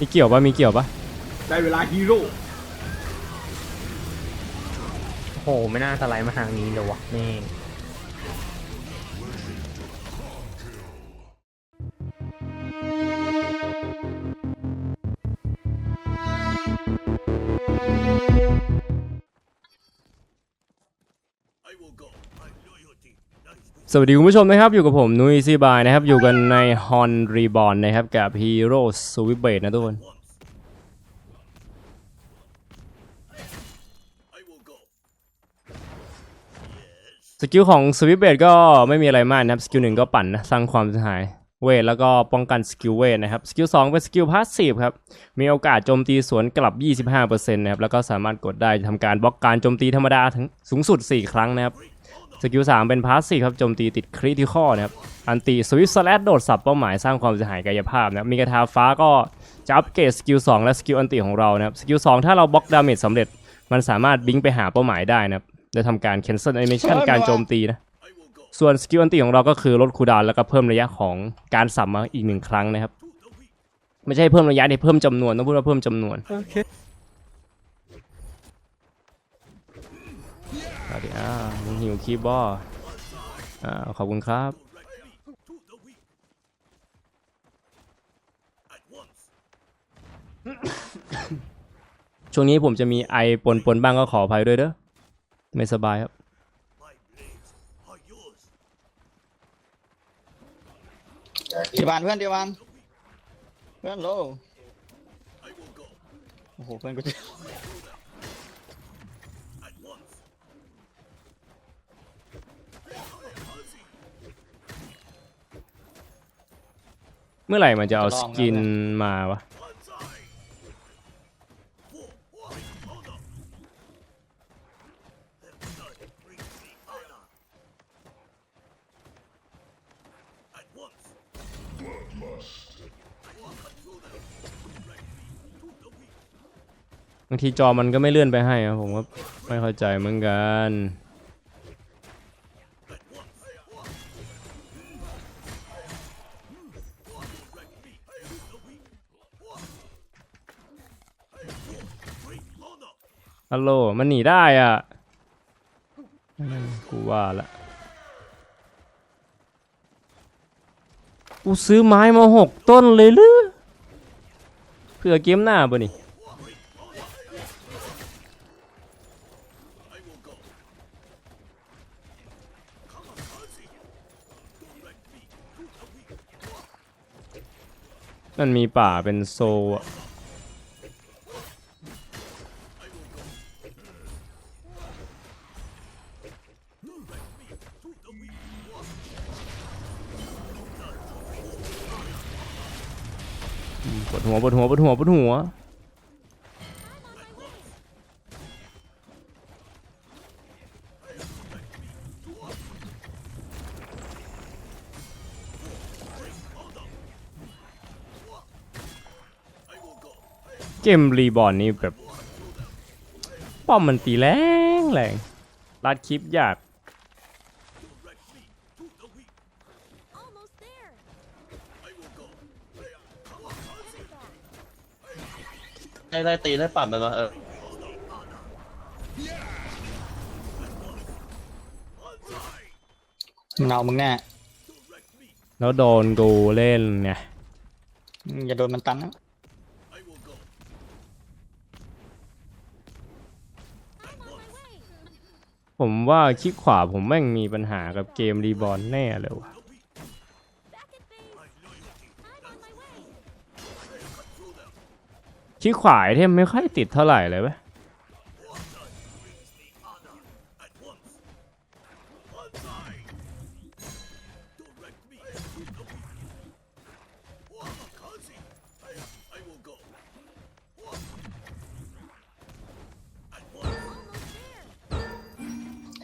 มีเกี่ยวปะมีเกี่ยวปะได้เวลาฮีโร่โอ้โหไม่น่าสไลด์มาทางนี้เลยวะแม่ง สวัสดีคุณผู้ชมนะครับ อยู่กับผมนุ้ยซีบายนะครับ อยู่กันในฮอนรีบอ n นะครับ กับฮีโร่สวิเบนะทุกคนสกิลของสวิเบ e ก็ไม่มีอะไรมากนะครับสกิลหนึ่งก็ปั่นนะสร้างความเสียหายเวทแล้วก็ป้องกันสกิลเวทนะครับสกิลสองเป็นสกิลพาสซีฟครับมีโอกาสโจมตีสวนกลับ 25%นะครับแล้วก็สามารถกดได้ทำการบล็อกการโจมตีธรรมดาถึงสูงสุด 4 ครั้งนะครับ สกิล3เป็นพาสซีครับโจมตีติดคริติคอนะครับอันติสวิสแลดโดดสับเป้าหมายสร้างความเสียหายกายภาพนะมีกระทาฟ้าก็จะอัปเกรดสกิล2และสกิลอันติของเรานะครับสกิล2ถ้าเราบล็อกดาเมจสำเร็จ มันสามารถบิงไปหาเป้าหมายได้นะครับโดยทำการ cancel animation การโจมตีนะส่วนสกิลอันติของเราก็คือลดคูดาวน์แล้วก็เพิ่มระยะของการสับมาอีกหนึ่งครั้งนะครับ ไม่ใช่เพิ่มระยะเนี่เพิ่มจำนวนต้องพูดว่าเพิ่มจำนวน โอเคสวัสดีอ่ามึงหิวคีย์บอร์ดอ่าขอบคุณครับช่วงนี้ผมจะมีไอปนปนๆบ้างก็ขออภัยด้วยเด้อไม่สบายครับเดียวบานเพื่อนเดียวบานเพื่อนโลโอ้โหเพื่อนกู เมื่อไหร่มันจะเอาสกินมาวะบางทีจอมันก็ไม่เลื่อนไปให้อะผมก็ไม่เข้าใจเหมือนกัน ฮัลโหลมันหนีได้อะ กูว่าละ กูซื้อไม้มาหกต้นเลยหรือเพื่อเกมหน้าป่นี่มันมีป่าเป็นโซอะ หัวปวดหัวปวดหัว เกมรีบอนนี่แบบ ป้อมมันตีแรงแรงลัดคลิปยาก ไล่ไล่ตีไล่ปั่นมันมาเออมันเอามึงแน่แล้วโดนกูเล่นไงอืมอย่าโดนมันตันนะผมว่าคลิกขวาผมแม่งมีปัญหากับเกมรีบอร์นแน่เลยวะ คลิกขวาไอเทมไม่ค่อยติดเท่าไหร่เลยเว้ย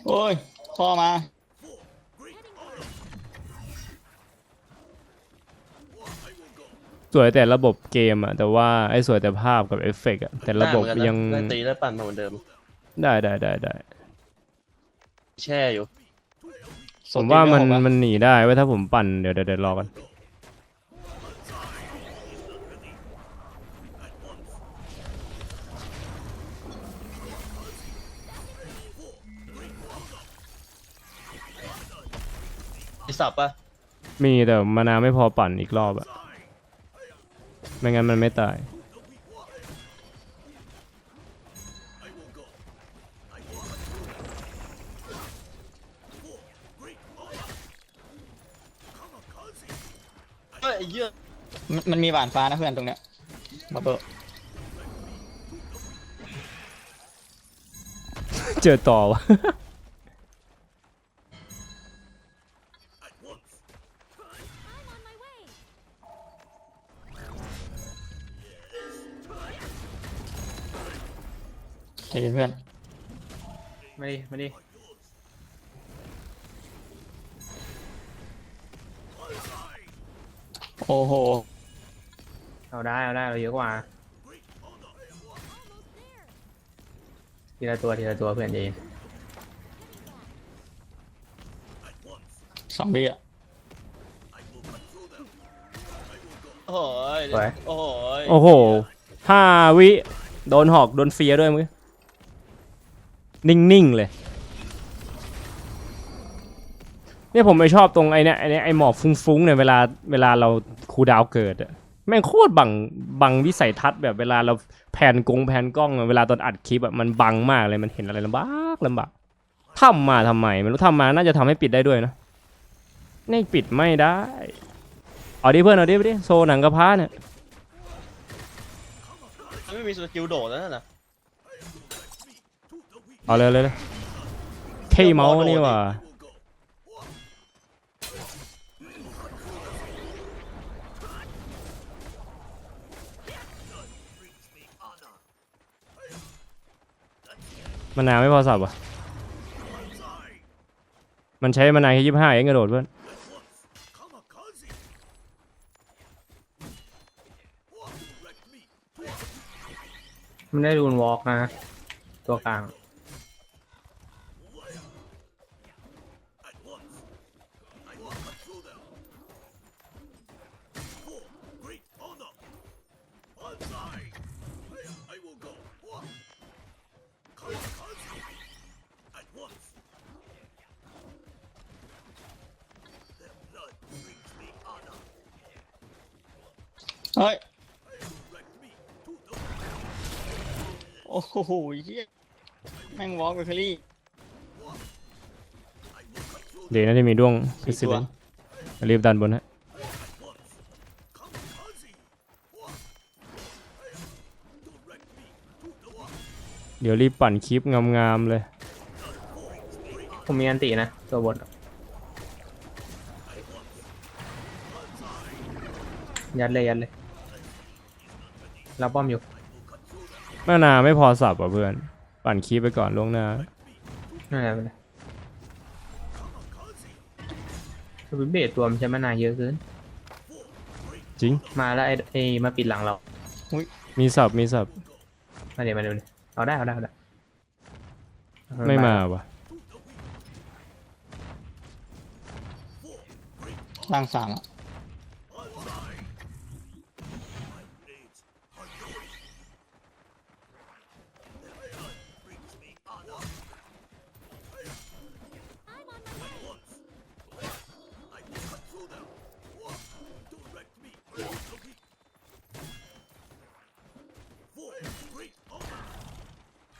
โอ้ยพ่อมา สวยแต่ระบบเกมอะแต่ว่าไอ้สวยแต่ภาพกับเอฟเฟกต์อะแต่ระบบยังตีและปั่นเหมือนเดิม ได้ได้ได้ได้แช่อยู่ผมว่ามันมันหนีได้ไว้ยถ้าผมปั่นเดี๋ยวเดี๋ยวรอกันมีสับปะมีแต่มานาไม่พอปั่นอีกรอบอะ ไม่งั้นมันไม่ตาย เฮ้ยไอ้เหี้ยมันมันมีหวานฟ้านะเพื่อนตรงเนี้ยบับเบิ้ลเจอต่อวะ มาดิมาดิโอ้โห เอาได้เอาได้เราเยอะกว่าทีละตัวทีละตัวเพื่อนเองสองวิอะโอ้ยสวยโอ้ย โอ้โหห้าวิ โดนหอก โดนเฟียร์ด้วยมึง นิ่งๆเลยเนี่ยผมไม่ชอบตรงไอ้เนี่ยไอ้เนี่ยไอ้หมอกฟุ้งๆเนี่ยเวลาเวลาเราคูดาวเกิดอะแม่งโคตรบังบังวิสัยทัศน์แบบเวลาเราแผนกงแผนกล้องเวลาตอนอัดคลิปอะมันบังมากเลยมันเห็นอะไรลำบากลำบากทำมาทำไมไม่รู้ทำมาน่าจะทำให้ปิดได้ด้วยนะนี่ปิดไม่ได้เอาดิเพื่อนเอาดิไปดิโซหนังกระพ้าเนี่ย ไม่มีสกิลโดดแล้วนะ เอาเลยเลยเลยเคเมาส์นี่ว่ามันนาวไม่พอสับอะ มันใช้มานาวแค่ยี่สิบห้าเองกระโดดเพื่อนมันได้รูนวอล์กนะ ตัวกลาง เฮ้ย โอ้โหเหี้ยแม่งวอล์กเบเกอรี่ เดี๋ยวน่าจะมีด้วงพิสี่เศตัวษรีบดันบนฮะเดี๋ยวรีบปั่นคลิปงามๆเลย ผมมีอันตินะ ตัวบนยัดเลยยัดเลย รับป้อมอยู่มานาวไม่พอสับอะเพื่อน ปั่นคลิปไปก่อนล่วงหน้านั่นแหละไปเลยสวิตช์เบสตัวมันใช้มานานเยอะเกินจริง มาแล้วไอ้ไอ้มาปิดหลังเรามีสับมีสับมาเดี๋ยวมาเดี๋ยวเอาได้เอาได้เอาได้ไม่มาวะล่างสามอะ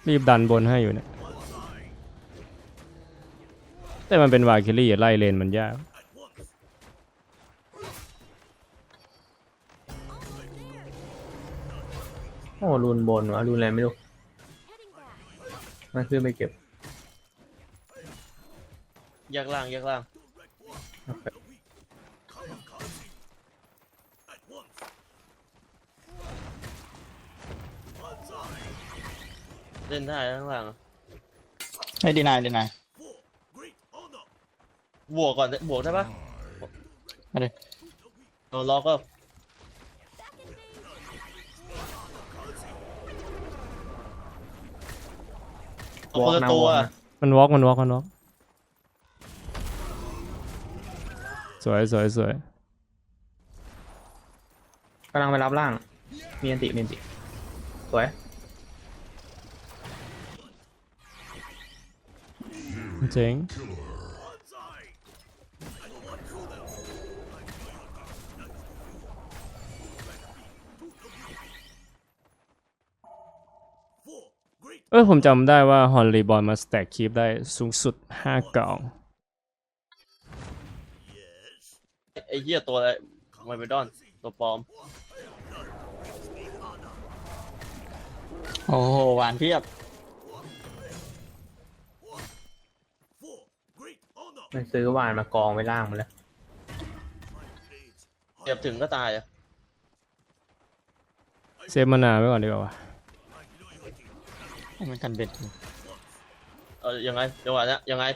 รีบดันบนให้อยู่เนี่ยแต่มันเป็นวาคิลี่ไล่เลนมันยากโอ้รูนบนวะรูนอะไรไม่รู้ Heading back. มันขึ้นไปเก็บ แยกล่างแยกล่าง โอเค เล่นได้ข้างล่างอะให้ดีนายดีนายบวกก่อนบวกได้ปะมาดิโดนล็อกก็ Back in phase. เอาคนละตัววอล์กนะมันวอล์กมันวอล์กมันวอล์กสวยสวยสวยกำลังไปรับล่าง มีอันติมีอันติ สวย เจ๋งเออผมจำได้ว่าฮอลลีบอลมาสแต็กคีปได้สูงสุดห้5กล่อง ไอ้เหี้ยตัวอะไรไมเบดอน ตัวปลอม โอ้โหหวานเพียบ มันซื้อวานมากองไว้ล่างมาแล้วเสียบถึงก็ตายอะเซฟมานาไว้ก่อนดีกว่าวะให้มันกันเบ็ดเออยังไงจังหวะเนี้ยยังไง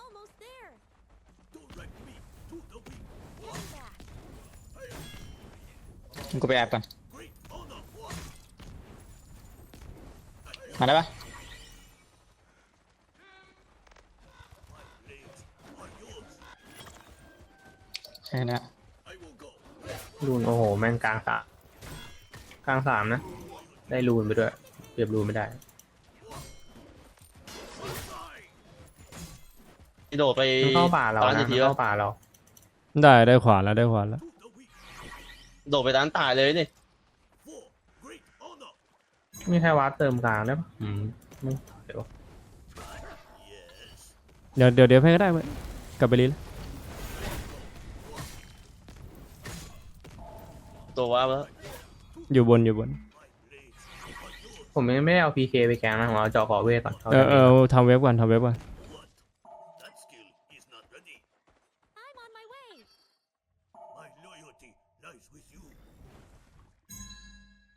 Almost there. Fall back. กูไปแอบก่อน มาได้ปะแค่นี้รูนโอ้โห แม่งกลางสามกลางสามนะ ได้รูนไปด้วยเรียบรูนไม่ได้โดดไปมันเข้าป่าเราตานนะอีมักทีนแล้วเข้าป่าเรา ได้ได้ขวานแล้วได้ขวานแล้ว โดดไปตานตายเลยนี่ มีใครวาร์ปเติมกลางได้ปะอืมไม่เดี๋ยวเดี๋ยวเดี๋ยวเดี๋ยวให้ก็ได้เว้ยกลับไปรีแล้วตัวว้าแล้วอยู่บนอยู่บน ผมยังไม่ได้เอาพีเคไปแกงนะผมเอาเจาะขอเวทก่อนเออเออทำเว็บก่อนทำเว็บก่อน I'm on my way.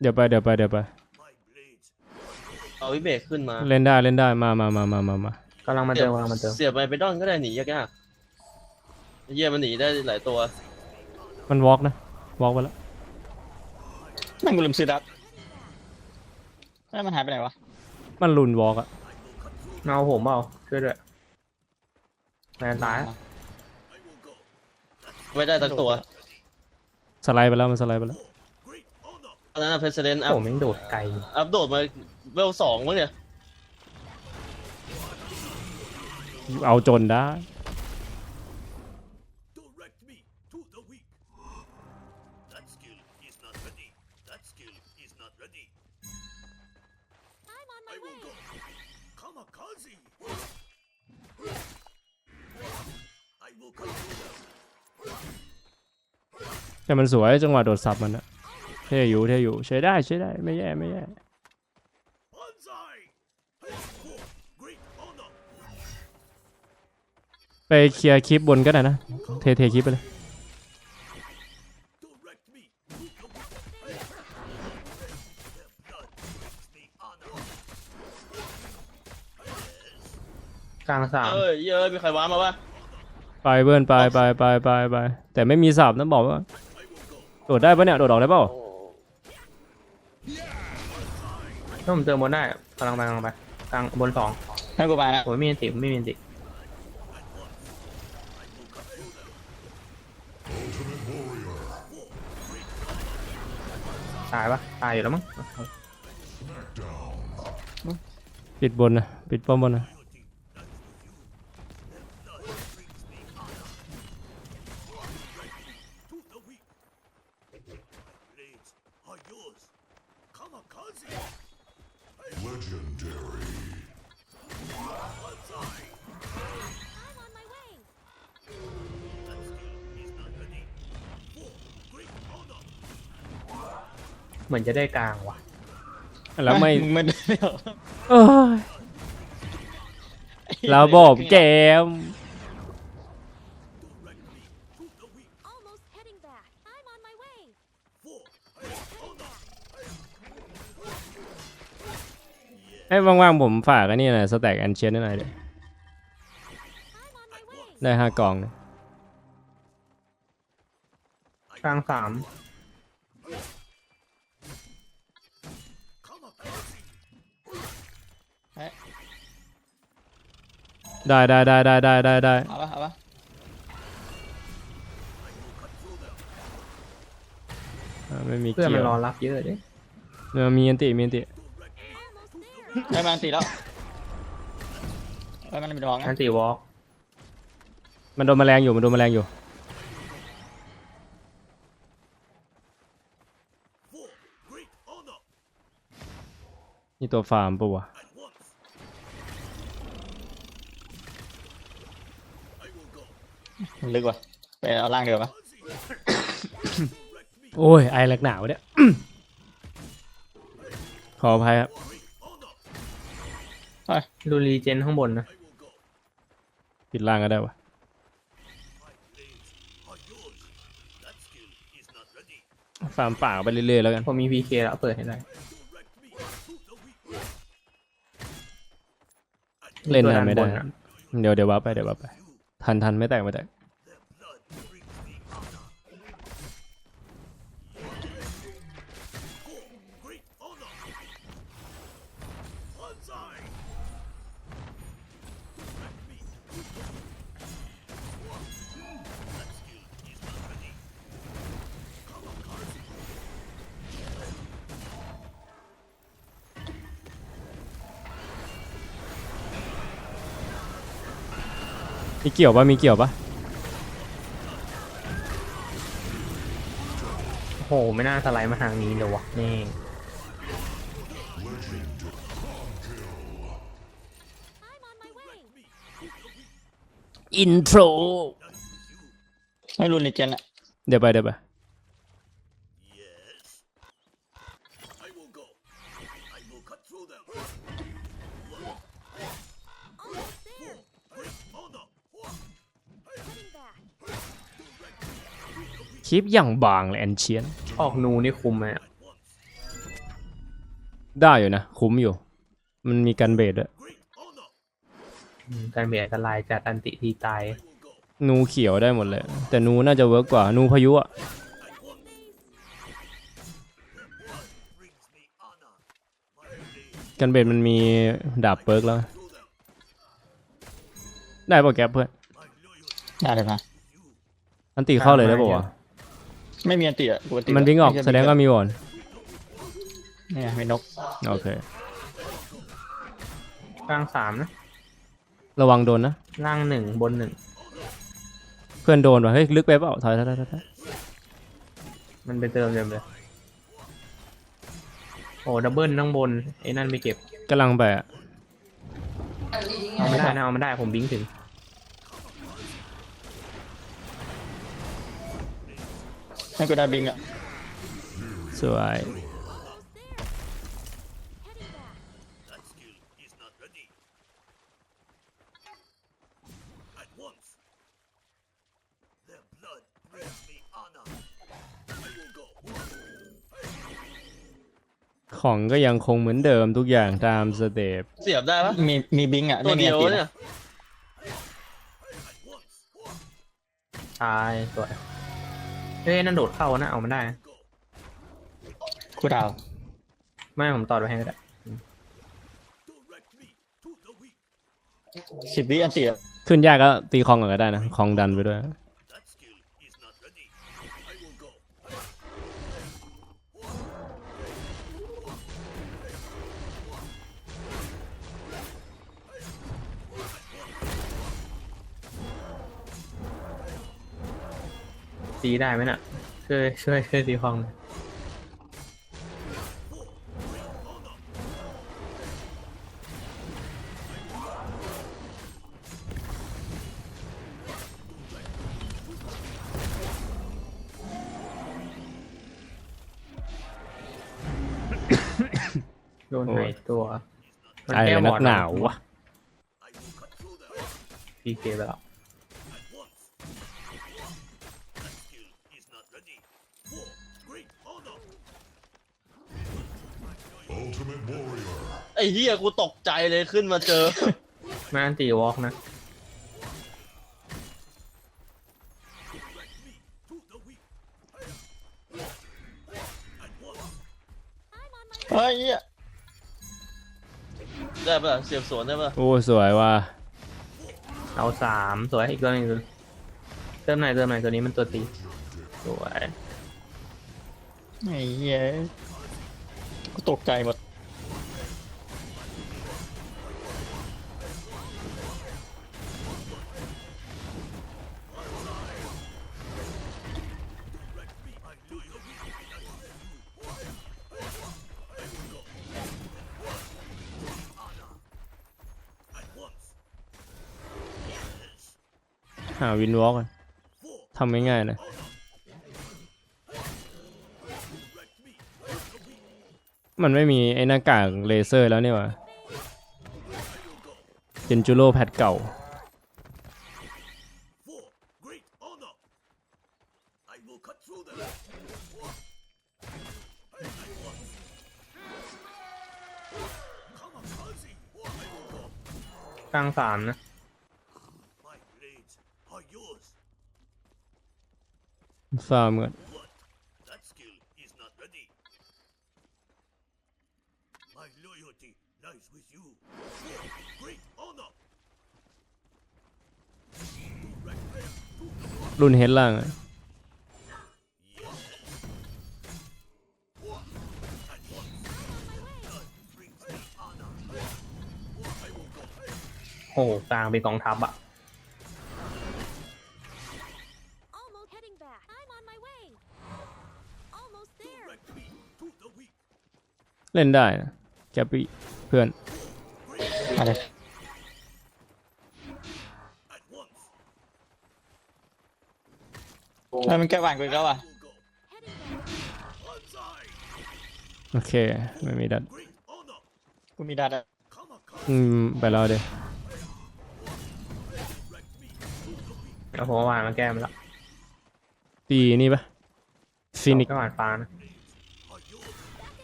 เดี๋ยวไปเดี๋ยวไปเดี๋ยวไป เอาวิเบกขึ้นมาเล่นได้เล่นได้มามามามามามากำลังมาเติมกำลังมาเติมเสียบไมเบดอนก็ได้หนียากๆไอ้เหี้ยมันหนีได้หลายตัวมันวอล์กนะวอล์กไปแล้วแม่งกูลืมซื้อดับแล้วมันหายไปไหนวะ มันลุนวอล์กอะมาเอาผมเปล่าช่วยด้วยแมนตายไม่ได้ตั้งตัว สไลด์ไปแล้วมันสไลด์ไปแล้ว ตอนนั้นเพรสเดนต์อัพผมยังโดดไกล อัพโดดมาเวลสองมั้งเนี่ย เอาจนได้ I'm on my way. แต่มันสวยจังหวะโดดซับมันอะ เท่อยู่เท่อยู่ใช้ได้ใช้ได้ไม่แย่ไม่แย่ไปเคลียร์คลิปบนก็ได้นะ เทเทคลิปไปเลยกลางสามเอ้ยเอ้ยมีใครว้ามาปะไปเพื่อนไปไปไปไปไปแต่ไม่มีสับนะบอกว่าโดดได้ปะเนี่ยโดดออกได้เปล่า ถ้าผมเติมบนได้กำลังไปกำลังไปกลางบนสองให้กูไปนะผมไม่มีอันติผมไม่มีอันติตายปะตายอยู่แล้วมั้งปิดบนนะ ปิดป้อมบนนะ เหมือนจะได้กลางว่ะ แล้วไม่มันเอ้ยแล้วบอกเกม Almost heading back. I'm on my way. ให้ว่างๆผมฝากอันนี้หน่อยสแต็กแอนเชียนหน่อยเดี๋ยว I'm on my way. ได้ห้ากล่องนะกลางสาม ได้ได้ได้ได้ได้ได้ได้เอาปะเอาปะไม่มีเพื่อนเกี่มันรอรับเยอะดิเออมีอันติมีอันติได้มาอันตีแล้วได้มันเป็องอันตีวอล์กมันโดนแมลงอยู่มันโดนแมลงอยู่นี่ตัวฟาร์มปะวะ ลึกว่ะไปเอาล่างเดียวปะโอ้ยไอแหลกหนาวเนี่ย ขออภัยครับรูนรีเจนข้างบนนะปิดล่างก็ได้วะฟาร์มป่าไปเรื่อยๆแล้วกัน ผมมีพีเคแล้วเปิดให้ได้ เล่นนานไม่ได้ตัวบอะเดี๋ยวเดี๋ยววับไปเดี๋ยววับไป ทันทันไม่แตกไม่แตก มีเกี่ยวปะมีเกี่ยวปะโอ้โหไม่น่าสไลด์มาทางนี้เลยวะนี่ I'm on my way. อินโทรไม่รุนในเจนอะเดี๋ยวไปเดี๋ยวไป คลิปอย่างบางเลยแอนเชียนออกนูนี่คุมไหมอะได้อยู่นะ คุ้มอยู่ มันมีกันเบสด้วยอืมการเบียดอันตรายจัดอันติทีตาย นูเขียวได้หมดเลย แต่นูน่าจะเวิร์กกว่านูพายุอะกันเบสมันมีดาบเปิร์กแล้ว ได้ป่ะแก๊ปเพื่อนได้เลยมาอันตีเข้าเลยได้ป่ะวะ ไม่มีอันติอะปกติมันวิ่งออกแสดงว่ามีวอนเนี่ยมีนกโอเคกลางสามนะ ระวังโดนนะล่างหนึ่งบนหนึ่งเพื่อนโดนว่ะเฮ้ยลึกไปเปล่าถอยถอยถอยถอยถอยมันไปเติมเต็มเลยโอ้ดับเบิลข้างบนไอ้นั่นไม่เก็บกำลังไปอะเอาไม่ได้นะเอาไม่ได้ผมบิงถึง ให้กูได้บิงอะสวย Almost there. Heading back. honor. ของก็ยังคงเหมือนเดิมทุกอย่างตามสเต็ปเสียบได้ปะมีมีบิงอะตัวไม่มีเดีอัยนวติเนี่นะยตายสวย เฮ้ยนั่นโดดเข้านะเอามันได้นะกูดาวไม่ผมต่อไปให้ก็ได้สิบวิอันติอะขึ้นยากก็ตีคองก่อนก็ได้นะคองดันไปด้วย ตีได้ไหมน่ะ ช่วยช่วยช่วยตีคลองหน่อยโดนโอ้หายยตัวมันไอ้แก้นัวกอร์ดหนาววะ พีเคไปแล้ว ยกูตกใจเลยขึ้นมาเจอแม่อันตีวอล์กนะเฮ้ยเหี้ยได้ปะเสียบสวนได้ปะโอ้สวยว่ะเอาสามสวยอีกตัวหนึงเติมไหนอยเติมไหนอยตัวนี้มันตัวตีสวย ไอ้เหี้ยกูตกใจหมด วินวอล์กทำง่ายๆนะมันไม่มีไอ้หน้ากากเลเซอร์แล้วเนี่หว่าเจนจูโร่แพทเก่า กลางสามนะ My blades are yours. ฟาร์มก่อน What? That skill is not ready. My loyalty lies with you. Great honor. รุ่นเฮดล่างอะโอ้โหกลางเป็นกองทัพอะ Almost heading back. I'm on my way. Almost there. Direct me to the weak. เล่นได้นะแกปปี้เพื่อน มาเลย At once. เฮ้ยมันแก้บ้านกูอีกแล้วอะ Will go. Heading back. Onside. โอเค ไม่มีดัด Great honor. กูมีดัดอะ Kamikaze. อืม ไปแล้วเดี๋ยว แล้วผมวานมาแก้มแล้ว ตีนี่ปะฟินิกก็หวานฟ้านะ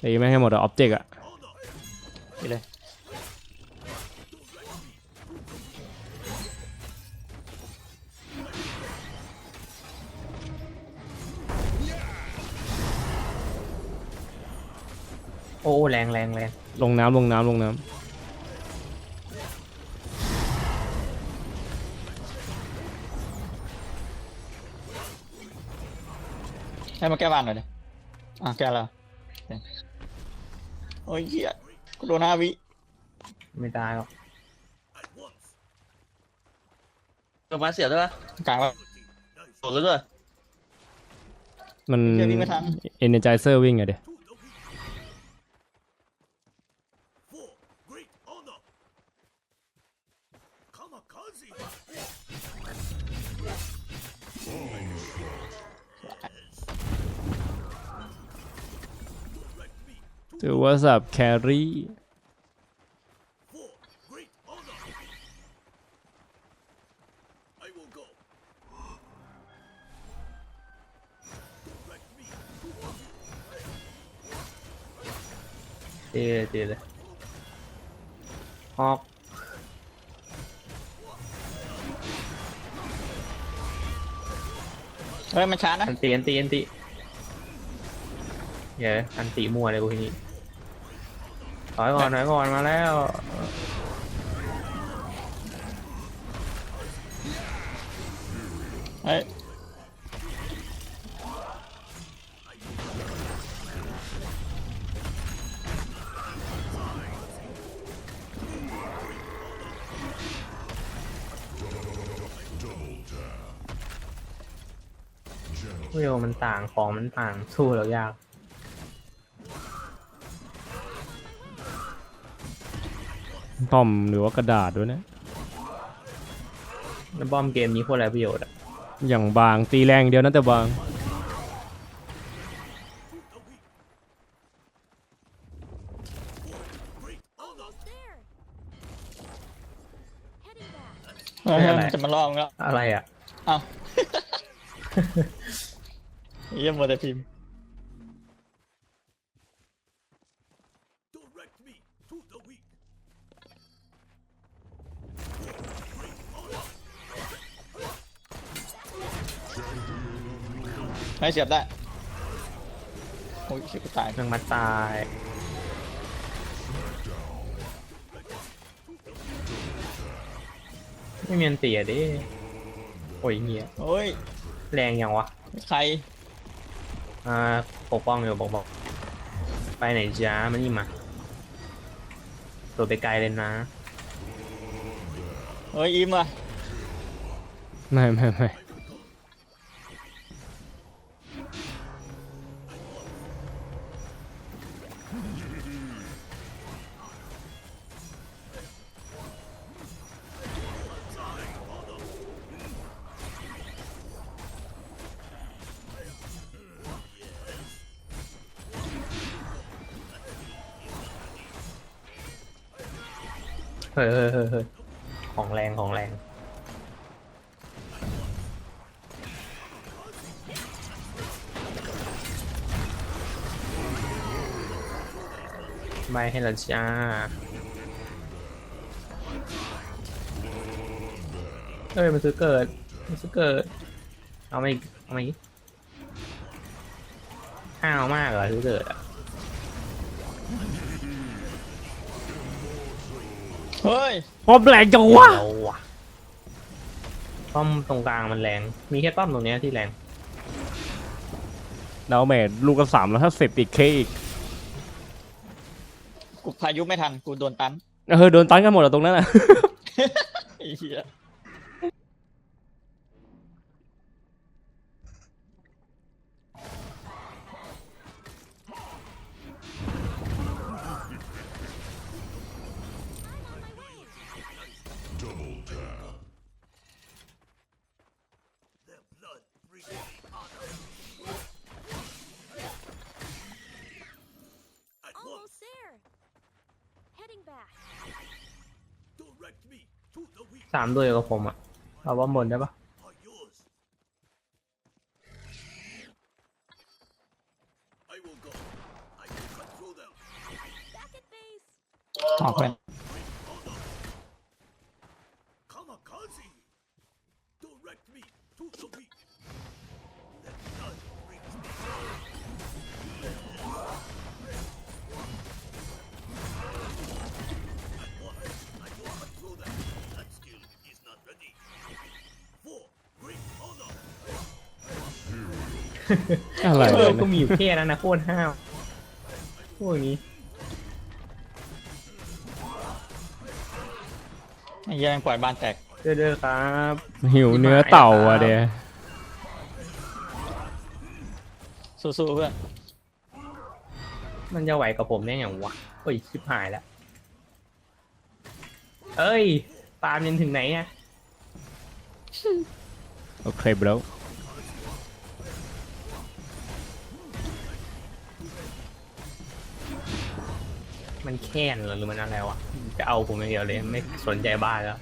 ตีไม่ให้หมดอะออบเจกต์อะไปเลยโอ้แรงแรงแรงลงน้ำลงน้ำลงน้ ให้มาแก้บ้านหน่อยดิอะแก้แล้วโอ้ยเหี้ยกูโดนห้าวิไม่ได้หรอก At once. เปิดมาเสียด้วยปะกลางแล้วโดดแล้วด้วยำมันเดี๋ยววิ่งไม่ทัน เอเนจเซอร์วิ่งอะเดี๋ยว To the weak. For great honor. Kamikaze. ถือว่าสับแครี่ For great honor. I will go. Direct me. ตีเลยตีเลยฮอกเฮ้ยมันช้านะ อันตีอันตีอันตีเดี๋ยวอันตีมั่วเลยกูทีนี้ ถอยก่อนถอยก่อนมาแล้วเฮ้ยเวลมันต่างของมันต่างสู้เรายาก ต้อมหรือว่ากระดาษด้วยนะแล้วบอมเกมนี้โคตรไรประโยชน์อะอย่างบางตีแรงเดียวนะแต่บาง Almost there. Heading back. เฮ้ยไม่เป็นไรมันจะมาล่อมึงแล้ว อะไรอะ เอ้า เยี่ยมหมดแต่พิมพ์ ให้เสียบได้ โอ้ยเสียบกูตายนังมาตายไม่มีอันเตียดิโอ้ยเหี้ยโอ้ย แรงยังวะใคร อ่าปกป้องอยู่ปกป้องไปไหนจ้ามันนี่มาตัวไปไกลเลยนะเฮ้ย อิมอะ ไม่ไม่ไม่ ให้และจ้าเอ้ยมันซื้อเกิดมันซื้อเกิด เอามาอีกเอามาอีกห้าวมากเหรอซื้อเกิดอะเฮ้ยพอแบลกจังวะเราอะป้อมตรงกลางมันแรง มีแค่ป้อมตรงเนี้ยที่แรง ดาวเมจลูกละสามแล้วถ้าสิบอีกเคอีก กูพายุไม่ทันกูโดนตัน เออโดนตันกันหมดอะตรงนั้นอะไอ้เหี้ย Their blood brings me honor. At once, Almost there. Heading back. direct me to the weak สามด้วยกับผมอะเอาว่าบนได้ปะ are yours. I will go. I will cut through them. Back at base. ออกไป อะไรเออวะก็เนี่ยมีอยู่แค่นั้นนะโคตรห้าวพวกนี้ไอ้เหี้ยแม่งปล่อยบ้านแตกเด้อๆครับ หิวเนื้อเต่าอะเดียสู้ๆเพื่อนมันจะไหวกับผมได้อย่างวะโอ้ยชิบหายแล้ว เอ้ยปาล์มยันถึงไหนอะโอเคบร มันแค้นเหรอหรือมันอะไรวะจะเอาผมอย่างเดียวเลยไม่สนใจบ้านแล้ว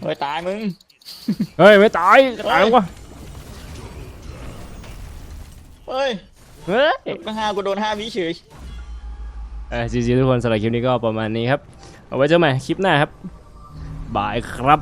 เฮ้ยตายมึง เฮ้ยไม่ตายตายวะเฮ้ยเฮ้ย มาห้ากูโดนห้าวิเฉยเออจีจีทุกคนสำหรับคลิปนี้ก็ประมาณนี้ครับ เอาไว้เจอใหม่คลิปหน้าครับ บายครับ